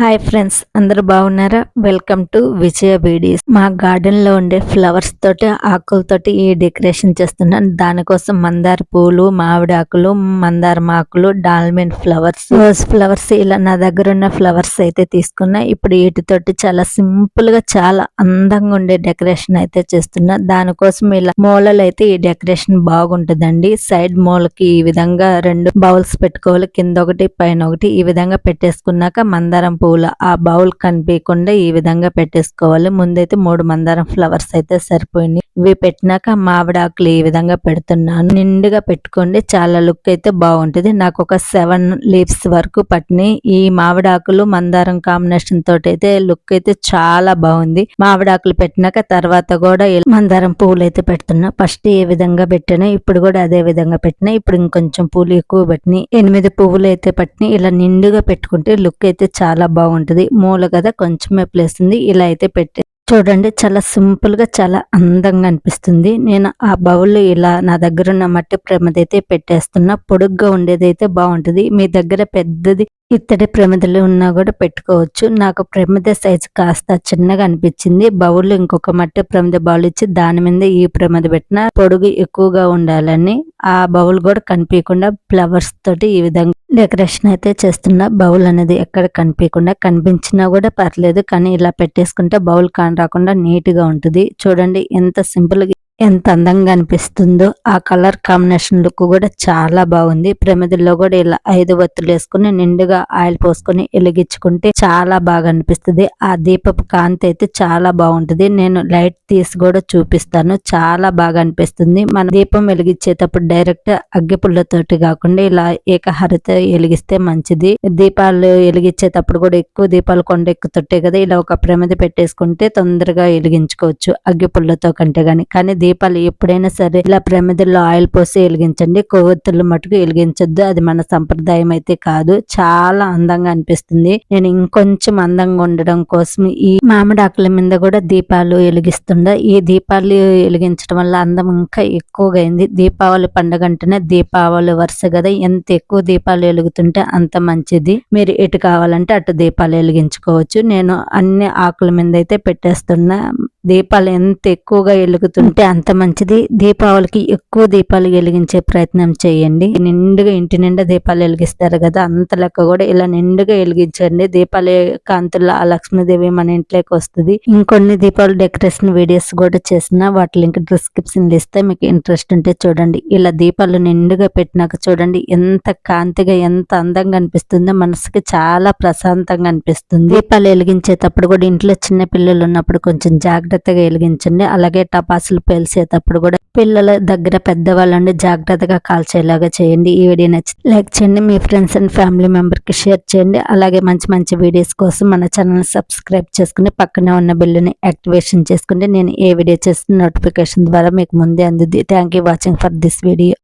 Hi friends అందరూ బాగున్నారా? Welcome to Vijaya beads. మా గార్డెన్లో ఉండే ఫ్లవర్స్ తోటి ఆకులతోటి ఈ డెకరేషన్ చేస్తున్నాను. దానికోసం మందార పూలు మామిడి ఆకులు మందార మాకులు డాల్మెంట్ ఫ్లవర్స్ రోజ్ ఫ్లవర్స్ ఇలా నా దగ్గర ఉన్న ఫ్లవర్స్ అయితే తీసుకున్నా. ఇప్పుడు వీటితోటి చాలా సింపుల్గా చాలా అందంగా ఉండే డెకరేషన్ అయితే చేస్తున్నా. దానికోసం ఇలా మూలలు అయితే ఈ డెకరేషన్ బాగుంటుందండి. సైడ్ మూలకి ఈ విధంగా రెండు బౌల్స్ పెట్టుకోవాలి. కింద ఒకటి పైన ఒకటి ఈ విధంగా పెట్టేసుకున్నాక మందారం పూల ఆ బౌల్ కనిపించకుండా ఈ విధంగా పెట్టేసుకోవాలి. ముందైతే మూడు మందారం ఫ్లవర్స్ అయితే సరిపోయింది ఇవి పెట్టినాక మావిడాకులు ఈ విధంగా పెడుతున్నాను. నిండుగా పెట్టుకోండి. చాలా లుక్ అయితే బాగుంటుంది. నాకు ఒక సెవెన్ లీవ్స్ వరకు పట్టినాయి. ఈ మావిడాకులు మందారం కాంబినేషన్ తోటి అయితే లుక్ అయితే చాలా బాగుంది. మావిడాకులు పెట్టినాక తర్వాత కూడా మందారం పువ్వులు అయితే పెడుతున్నా. ఫస్ట్ ఏ విధంగా పెట్టినా ఇప్పుడు కూడా అదే విధంగా పెట్టినా ఇప్పుడు ఇంకొంచెం పూలు ఎక్కువ పెట్టినాయి. ఎనిమిది పువ్వులు అయితే పట్టినాయి. ఇలా నిండుగా పెట్టుకుంటే లుక్ అయితే చాలా బాగుంటుంది. మూల కదా కొంచెమే ప్లేస్ ఉంది ఇలా అయితే పెట్టే చూడండి చాలా సింపుల్గా చాలా అందంగా అనిపిస్తుంది. నేను ఆ బౌల్ ఇలా నా దగ్గర ఉన్న మట్టి ప్రమిదైతే పెట్టేస్తున్నా. పొడుగ్గా ఉండేదైతే బాగుంటుంది. మీ దగ్గర పెద్దది ఇత్తడి ప్రమిదలు ఉన్నా కూడా పెట్టుకోవచ్చు. నాకు ప్రమిద సైజు కాస్త చిన్నగా అనిపించింది. బౌల్ ఇంకొక మట్టి ప్రమిద బౌల్ ఇచ్చి దాని మీద ఈ ప్రమిద పెట్టిన పొడుగు ఎక్కువగా ఉండాలని. ఆ బౌల్ కూడా కనిపించకుండా ఫ్లవర్స్ తోటి ఈ విధంగా డెకరేషన్ అయితే చేస్తున్న. బౌల్ అనేది ఎక్కడ కనిపించకుండా కనిపించినా కూడా పర్లేదు. కానీ ఇలా పెట్టేసుకుంటే బౌల్ కాని రాకుండా నీట్గా ఉంటుంది. చూడండి ఎంత సింపుల్గా ఎంత అందంగా అనిపిస్తుందో ఆ కలర్ కాంబినేషన్ లుక్ కూడా చాలా బాగుంది. ప్రమిదల్లో కూడా ఇలా ఐదు ఒత్తులు వేసుకుని నిండుగా ఆయిల్ పోసుకొని వెలిగించుకుంటే చాలా బాగా అనిపిస్తుంది. ఆ దీపపు కాంతి అయితే చాలా బాగుంటుంది. నేను లైట్ తీసి కూడా చూపిస్తాను. చాలా బాగా అనిపిస్తుంది. మన దీపం వెలిగించేటప్పుడు డైరెక్ట్ అగ్గి పుల్లతోటి కాకుండా ఇలా ఏకహరిత వెలిగిస్తే మంచిది. దీపాలు వెలిగించేటప్పుడు కూడా ఎక్కువ దీపాలు కొండ ఎక్కుతుంటే కదా ఇలా ఒక ప్రమిద పెట్టేసుకుంటే తొందరగా వెలిగించుకోవచ్చు అగ్గి పుల్లతో కంటే కానీ కానీ దీపాలు ఎప్పుడైనా సరే ఇలా ప్రమిదల్లో ఆయిల్ పోసి వెలిగించండి. కొవ్వొత్తులు మటుకు వెలిగించొద్దు. అది మన సంప్రదాయం అయితే కాదు. చాలా అందంగా అనిపిస్తుంది. నేను ఇంకొంచెం అందంగా ఉండడం కోసం ఈ మామిడి ఆకుల మీద కూడా దీపాలు వెలిగిస్తుండ. ఈ దీపాలు వెలిగించడం వల్ల అందం ఇంకా ఎక్కువగా అయింది. దీపావళి పండుగ అంటేనే దీపావళి వరుస కదా. ఎంత ఎక్కువ దీపాలు వెలుగుతుంటే అంత మంచిది. మీరు ఎటు కావాలంటే అటు దీపాలు వెలిగించుకోవచ్చు. నేను అన్ని ఆకుల మీద అయితే పెట్టేస్తున్నా. దీపాలు ఎంత ఎక్కువగా వెలుగుతుంటే అంత మంచిది. దీపావళికి ఎక్కువ దీపాలు వెలిగించే ప్రయత్నం చేయండి. నిండుగా ఇంటి నిండా దీపాలు వెలిగిస్తారు కదా అంత లెక్క కూడా ఇలా నిండుగా వెలిగించండి. దీపాల కాంతుల్లో ఆ లక్ష్మీదేవి మన ఇంట్లోకి వస్తుంది. ఇంకొన్ని దీపాలు డెకరేషన్ వీడియోస్ కూడా చేసిన వాటి లింక్ డిస్క్రిప్షన్ ఇస్తే. మీకు ఇంట్రెస్ట్ ఉంటే చూడండి. ఇలా దీపాలు నిండుగా పెట్టినాక చూడండి ఎంత కాంతిగా ఎంత అందంగా అనిపిస్తుందో. మనసుకి చాలా ప్రశాంతంగా అనిపిస్తుంది. దీపాలు వెలిగించేటప్పుడు కూడా ఇంట్లో చిన్న పిల్లలు ఉన్నప్పుడు కొంచెం జాగ్రత్తగా వెలిగించండి. అలాగే టపాసులు పేల్చేటప్పుడు కూడా పిల్లల దగ్గర పెద్దవాళ్ళండి జాగ్రత్తగా కాల్చేలాగా చేయండి. ఈ వీడియో నచ్చి లైక్ చేయండి. మీ ఫ్రెండ్స్ అండ్ ఫ్యామిలీ మెంబర్కి షేర్ చేయండి. అలాగే మంచి మంచి వీడియోస్ కోసం మన ఛానల్ సబ్స్క్రైబ్ చేసుకుని పక్కనే ఉన్న బిల్లుని యాక్టివేషన్ చేసుకుంటే నేను ఏ వీడియో చేస్తున్న నోటిఫికేషన్ ద్వారా మీకు ముందే అందుద్ది. Thank you watching for this video